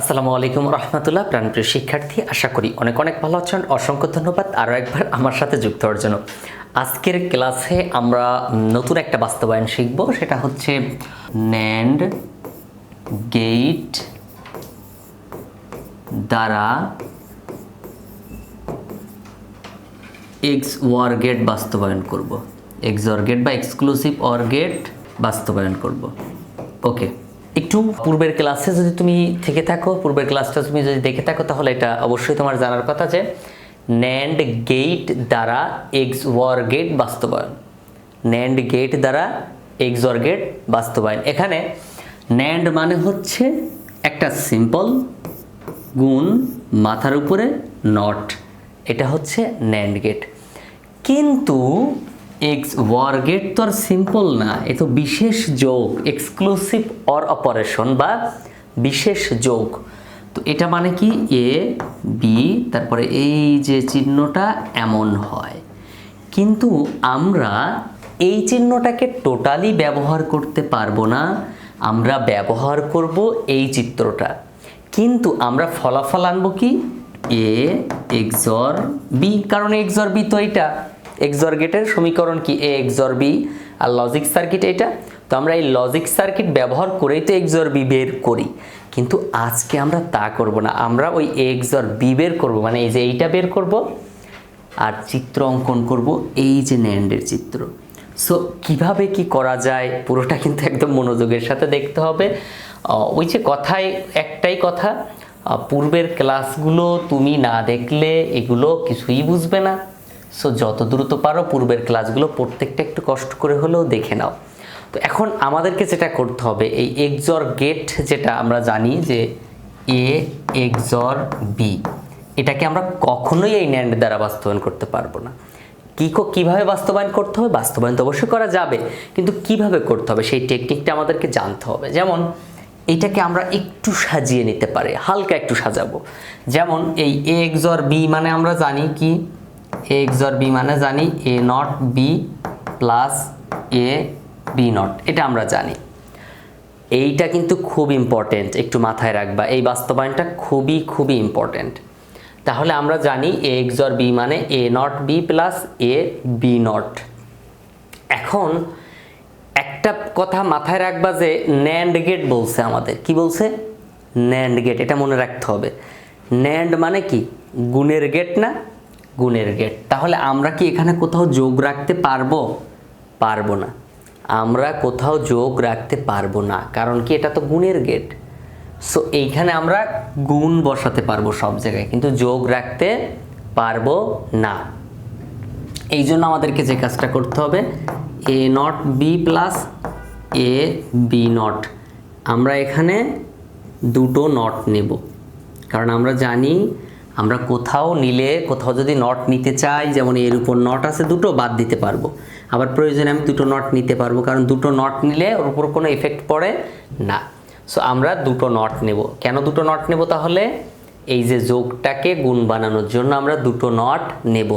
আসসালামু আলাইকুম রহমতুল্লাহ, প্রাণপ্রিয় শিক্ষার্থী, আশা করি অনেক অনেক ভালো আছেন। অসংখ্য ধন্যবাদ আরও একবার আমার সাথে যুক্ত হওয়ার জন্য। আজকের ক্লাসে আমরা নতুন একটা বাস্তবায়ন শিখব, সেটা হচ্ছে ন্যান্ড গেট দ্বারা এক্স ওয়ার গেট বাস্তবায়ন করব। এক্স ওয়ার গেট বা এক্সক্লুসিভ অর গেট বাস্তবায়ন করব। ওকে একটু পূর্বের ক্লাসে যদি তুমি থেকে থাকো, পূর্বের ক্লাসটা তুমি যদি দেখে থাকো, তাহলে এটা অবশ্যই তোমার জানার কথা যে ন্যান্ড গেট দ্বারা এক্স ওয়ার গেট বাস্তবায়ন। ন্যান্ড গেট দ্বারা এক্স ওয়ার গেট বাস্তবায়ন। এখানে ন্যান্ড মানে হচ্ছে একটা সিম্পল গুণ মাথার উপরে নট এটা হচ্ছে ন্যান্ড গেট কিন্তু এক্স ওয়ার গেট তো আর সিম্পল না, এ তো বিশেষ যোগ এক্সক্লুসিভ অর অপারেশন বা বিশেষ যোগ। তো এটা মানে কি? এ বি তারপরে এই যে চিহ্নটা এমন হয়। কিন্তু আমরা এই চিহ্নটাকে টোটালি ব্যবহার করতে পারব না, আমরা ব্যবহার করব এই চিত্রটা। কিন্তু আমরা ফলাফল আনব কি? এ এক্সর বি কারণ এক্সর বি তো এটা এক্সর গেটের সমীকরণ কি? এ এক্সর বি আর লজিক সার্কিট এটা। তো আমরা এই লজিক সার্কিট ব্যবহার করেই তো এক্সর বি বের করি। কিন্তু আজকে আমরা তা করব না। আমরা ওই এক্সর বি বের করব। মানে এই যে এইটা বের করব। আর চিত্র অঙ্কন করব এই যে ন্যান্ডের চিত্র। সো কীভাবে কি করা যায়? পুরোটা কিন্তু একদম মনোযোগের সাথে দেখতে হবে। ওই যে কথায় একটাই কথা পূর্বের ক্লাসগুলো তুমি না দেখলে এগুলো কিছুই বুঝবে না। সো যত দ্রুত পারো পূর্বের ক্লাসগুলো প্রত্যেকটা একটু কষ্ট করে হলেও দেখে নাও। তো এখন আমাদেরকে যেটা করতে হবে, এই এক্সর গেট যেটা আমরা জানি যে এ, এক্সর বি, এটাকে আমরা কখনোই এই ন্যান্ড দ্বারা বাস্তবায়ন করতে পারব না। কী কো- কীভাবে বাস্তবায়ন করতে হবে? বাস্তবায়ন তো অবশ্যই করা যাবে, কিন্তু কীভাবে করতে হবে সেই টেকনিকটা আমাদেরকে জানতে হবে। যেমন, এটাকে আমরা একটু সাজিয়ে নিতে পারি, হালকা একটু সাজাবো। যেমন, এই এক্সর বি মানে আমরা জানি কি? এ এক্সর বি মানে জানি A not B plus A B not এটা আমরা জানি। এইটা কিন্তু খুব ইম্পর্টেন্ট একটু মাথায় রাখবা। এই বাস্তবায়নটা খুবই খুবই ইম্পর্টেন্ট তাহলে আমরা জানি এ এক্স এক্সর বি মানে A not B plus A B not এখন একটা কথা মাথায় রাখবা যে ন্যান্ড গেট বলছে আমাদের। কি বলছে? ন্যান্ড গেট এটা মনে রাখতে হবে। ন্যান্ড মানে কি? গুণের গেট না? গুণের গেট। তাহলে আমরা কি এখানে কোথাও যোগ রাখতে পারব? পারব না। আমরা কোথাও যোগ রাখতে পারব না, কারণ কি এটা তো গুণের গেট। সো এইখানে আমরা গুণ বসাতে পারব সব জায়গায়, কিন্তু যোগ রাখতে পারব না। এই জন্য আমাদেরকে যে কাজটা করতে হবে A not B plus A B not আমরা এখানে দুটো নট নেব, কারণ আমরা জানি আমরা কোথাও নিলে, কোথাও যদি নট নিতে চাই, যেমন এর উপর নট আছে, দুটো বাদ দিতে পারব। আবার প্রয়োজনে আমি দুটো নট নিতে পারব, কারণ দুটো নট নিলে ওর উপর কোনো এফেক্ট পড়ে না। সো আমরা দুটো নট নেব। কেন দুটো নট নেব তাহলে? এই যে যোগটাকে গুণ বানানোর জন্য আমরা দুটো নট নেব।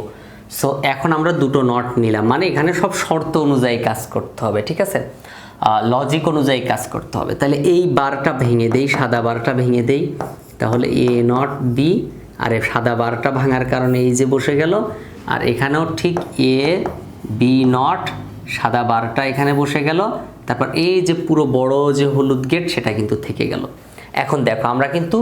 সো এখন আমরা দুটো নট নিলাম। মানে এখানে সব শর্ত অনুযায়ী কাজ করতে হবে, ঠিক আছে? লজিক অনুযায়ী কাজ করতে হবে। তাহলে এই বারটা ভেঙে দেই, সাদা বারটা ভেঙে দেই। তাহলে এ নট বি আর এই সাদা বারটা ভাঙার কারণে এই যে বসে গেল। আর এখানেও ঠিক এ, বি নট, সাদা বারটা এখানে বসে গেল। তারপর এই যে পুরো বড় যে হলুদ গেট সেটা কিন্তু থেকে গেল। এখন দেখো, আমরা কিন্তু,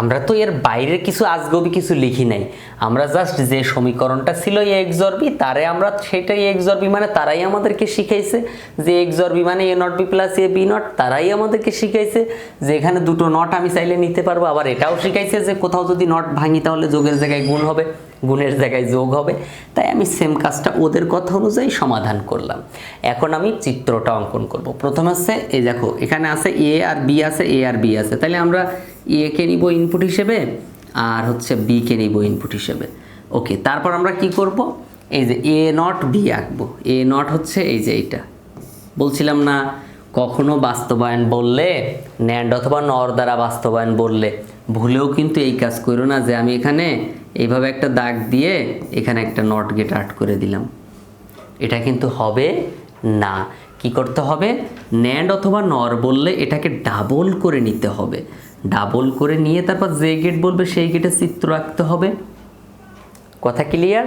আমরা তো এর বাইরের কিছু আজগবি কিছু লিখি নাই। আমরা জাস্ট যে সমীকরণটা ছিল এক্সরবি তারে আমরা সেটাই এক্সরবি মানে তারাই আমাদেরকে শিখাইছে। যে এক্সরবি মানে A not B plus A B not তারাই আমাদেরকে শিখাইছে। যে এখানে দুটো নট আমি চাইলে নিতে পারব, আবার এটাও শিখাইছে যে কোথাও যদি নট ভাঙি তাহলে যোগের জায়গায় গুণ হবে। গুণের জায়গায় যোগ হবে। তাই আমি সেম কাজটা ওদের কথা অনুযায়ী সমাধান করলাম। এখন আমি চিত্রটা অঙ্কন করব। প্রথম হচ্ছে এই দেখো, এখানে আছে এ আর বি আছে এ আর বি আছে। তাহলে আমরা এ কে নিব ইনপুট হিসেবে, আর হচ্ছে বি কে নিব ইনপুট হিসেবে। ওকে তারপর আমরা কি করব? এই যে এ নট বি আঁকবো। এ নট হচ্ছে এই যে এইটা। বলছিলাম না, কখনো বাস্তবায়ন বললে ন্যান্ড অথবা নর দ্বারা বাস্তবায়ন বললে, ভুলেও কিন্তু এই কাজ করো না যে আমি এখানে এইভাবে একটা দাগ দিয়ে এখানে একটা নট গেট আর্ট করে দিলাম। এটা কিন্তু হবে না। কি করতে হবে? ন্যান্ড অথবা নর বললে এটাকে ডাবল করে নিতে হবে। ডাবল করে নিয়ে তারপর যে গেট বলবে সেই গেটে চিত্র রাখতে হবে। কথা ক্লিয়ার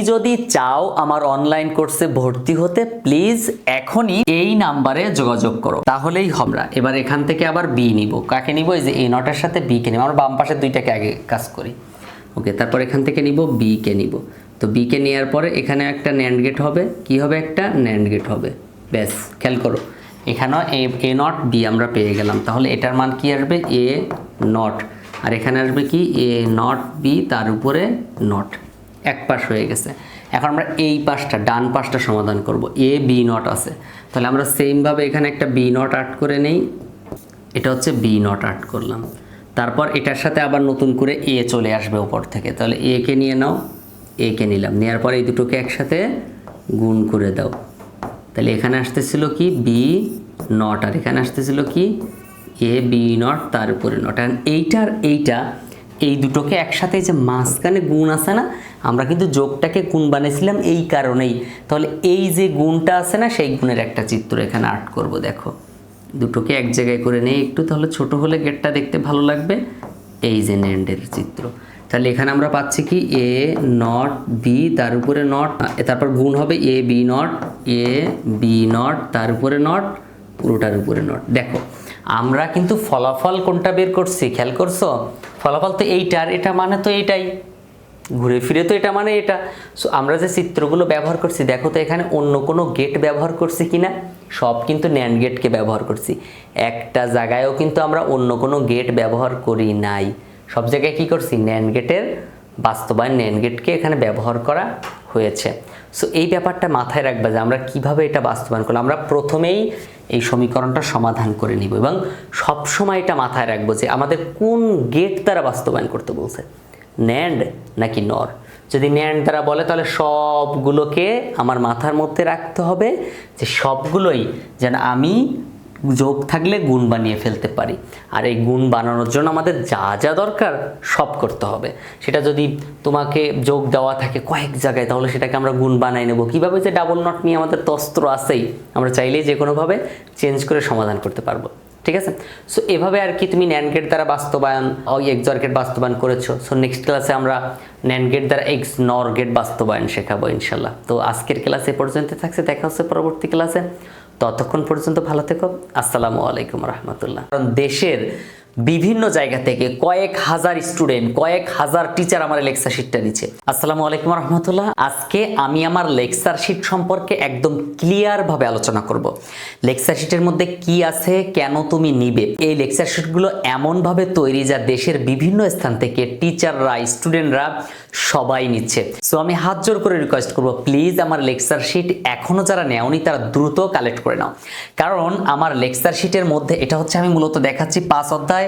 যদি চাও আমার অনলাইন কোর্সে ভর্তি হতে প্লিজ এখনই এই নাম্বারে যোগাযোগ করো। তাহলেই আমরা এবার এখান থেকে আবার বি নিব। কাকে নিব? এই যে এ নটের সাথে বি কে নিব। আমরা বাম পাশে দুইটাকে আগে কাজ করি। ওকে তারপর এখান থেকে নিব বি কে নিব। তো বি কে নেওয়ার পরে এখানে একটা ন্যান্ড গেট হবে। কি হবে একটা? ন্যান্ড গেট হবে। ব্যাস, খেয়াল করো। এখানেও এ এ নট বি আমরা পেয়ে গেলাম। তাহলে এটার মান কি আসবে? এ নট আর এখানে আসবে কি? এ নট বি তার উপরে নট এক পাশ হয়ে গেছে। এখন আমরা এই পাশটা, ডান পাশটা সমাধান করব। এ বি নট আছে। তাহলে আমরা সেমভাবে এখানে একটা বি নট আর্ট করে নেই। এটা হচ্ছে বি নট আর্ট করলাম। তারপর এটার সাথে আবার নতুন করে এ চলে আসবে ওপর থেকে। তাহলে এ কে নিয়ে নাও এ কে নিলাম। নেওয়ার পরে এই দুটোকে একসাথে গুণ করে দাও। তাহলে এখানে আসতেছিল কি? বি নট আর এখানে আসতেছিল কি? এ বি নট তার উপরে নট আর এইটার এইটা, এই দুটোকে একসাথে যে মাঝখানে গুণ আছে না আমরা কিন্তু যোগটাকে গুণ বানিয়েছিলাম এই কারণেই। তাহলে এই যে গুণটা আছে না, সেই গুণের একটা চিত্র এখানে আর্ট করব, দেখো। দুটোকে এক জায়গায় করে নেই একটু, তাহলে ছোট হলে গেটটা দেখতে ভালো লাগবে। এই যে ন্যান্ডের চিত্র। তাহলে এখানে আমরা পাচ্ছি কি? এ নট বি তার উপরে নট তারপর গুণ হবে A B not A B not তার উপরে নট পুরোটার উপরে নট দেখো, আমরা কিন্তু ফলাফল কোনটা বের করছি? খেয়াল করছ? ফলাফল তো এইটার, এটা মানে তো এইটাই। ঘুরে ফিরে তো এটা মানে এটা। সো আমরা যে চিত্রগুলো ব্যবহার করছি, দেখো তো এখানে অন্য কোনো গেট ব্যবহার করছি কিনা? সব কিন্তু ন্যান্ড গেটকে ব্যবহার করছি। একটা জায়গায়ও কিন্তু আমরা অন্য কোনো গেট ব্যবহার করি নাই। সব জায়গায় কি করছি? ন্যান্ড গেটের বাস্তবায়ন ন্যান্ড গেটকে এখানে ব্যবহার করা হয়েছে। সো এই ব্যাপারটা মাথায় রাখবে যে আমরা কীভাবে এটা বাস্তবায়ন করলাম। আমরা প্রথমেই এই সমীকরণটা সমাধান করে নিব এবং সবসময় এটা মাথায় রাখব যে আমাদের কোন গেট দ্বারা বাস্তবায়ন করতে বলছে। ন্যান্ড নাকি নর? যদি ন্যান্ড দ্বারা বলে, তাহলে সবগুলোকে আমার মাথার মধ্যে রাখতে হবে যে সবগুলোই যেন আমি যোগ থাকলে গুণ বানিয়ে ফেলতে পারি। আর এই গুণ বানানোর জন্য আমাদের যা যা দরকার সব করতে হবে। সেটা যদি তোমাকে যোগ দেওয়া থাকে কয়েক জায়গায়, তাহলে সেটাকে আমরা গুণ বানাই নেব। কীভাবে যে ডাবল নট নিয়ে আমাদের তো অস্ত্র আছেই, আমরা চাইলেই যে কোনোভাবে চেঞ্জ করে সমাধান করতে পারব। ঠিক আছে? সো এভাবে আর কি তুমি ন্যান গেট দ্বারা বাস্তবায়ন এক্সর গেট বাস্তবায়ন করেছ? সো নেক্সট ক্লাসে আমরা ন্যান গেট দ্বারা এক্স নর গেট বাস্তবায়ন শেখাবো, ইনশাল্লাহ। তো আজকের ক্লাসে পর্যন্ত থাকছে, দেখা হচ্ছে পরবর্তী ক্লাসে ততক্ষণ পর্যন্ত ভালো থেকো। আসসালামু আলাইকুম রহমতুল্লাহ। কারণ দেশের বিভিন্ন জায়গা থেকে কয়েক হাজার স্টুডেন্ট কয়েক হাজার টিচার আমার লেকচার শিটটা দিচ্ছে। আসসালামু আলাইকুম রহমতুল্লাহ। আজকে আমি আমার লেকচার শিট সম্পর্কে একদম ক্লিয়ারভাবে আলোচনা করব। লেকচার শিটের মধ্যে কি আছে, কেন তুমি নিবে? এই লেকচার শিটগুলো এমনভাবে তৈরি যা দেশের বিভিন্ন স্থান থেকে টিচাররা স্টুডেন্টরা সবাই নিচ্ছে। সো আমি হাত জোর করে রিকোয়েস্ট করব প্লিজ আমার লেকচার শিট এখনও যারা নেওনি, তারা দ্রুত কালেক্ট করে নাও। কারণ আমার লেকচার শিটের মধ্যে, এটা হচ্ছে আমি মূলত দেখাচ্ছি পাঁচ অধ্যায়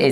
এই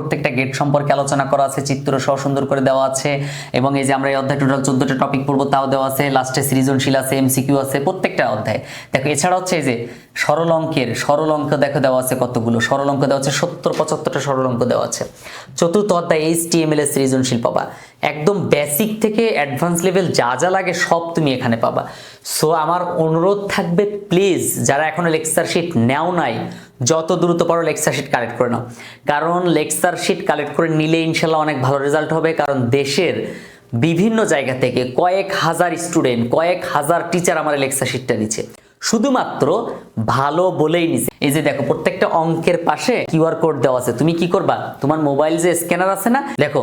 প্রত্যেকটা গেট সম্পর্কে আলোচনা করা আছে, চিত্র সহ সুন্দর করে দেওয়া আছে, এবং এই যে আমরা এই অধ্যায় টোটাল চোদ্দটা টপিক পড়ব, তাও দেওয়া আছে লাস্টে সৃজনশীল আছে এমসিকিউ আছে, প্রত্যেকটা অধ্যায়। দেখো, এছাড়া হচ্ছে এই যে সরল অঙ্কের, সরল অঙ্ক দেখো দেওয়া আছে কতগুলো, সরল অঙ্ক দেওয়া আছে সত্তর, পঁচাত্তরটা সরল অঙ্ক দেওয়া আছে। চতুর্থ অধ্যায় এইচ টি এম এল সৃজনশীল পাবা। একদম বেসিক থেকে অ্যাডভান্স লেভেল যা যা লাগে সব তুমি এখানে পাবা। সো আমার অনুরোধ থাকবে প্লিজ যারা এখনও লেকচার শিট নেও নাই যত দ্রুত পারো লেকচার শিট কালেক্ট করে নাও। কারণ লেকচার শিট কালেক্ট করে নিলে ইনশাল্লাহ অনেক ভালো রেজাল্ট হবে, কারণ দেশের বিভিন্ন জায়গা থেকে কয়েক হাজার স্টুডেন্ট কয়েক হাজার টিচার আমার লেকচার শিটটা নিচ্ছে। শুধুমাত্র ভালো বলেই নিছে এই যে দেখো, প্রত্যেকটা অঙ্কের পাশে কিউআর কোড দেওয়া আছে। তুমি কি করবা? তোমার মোবাইল যে স্ক্যানার আছে না? দেখো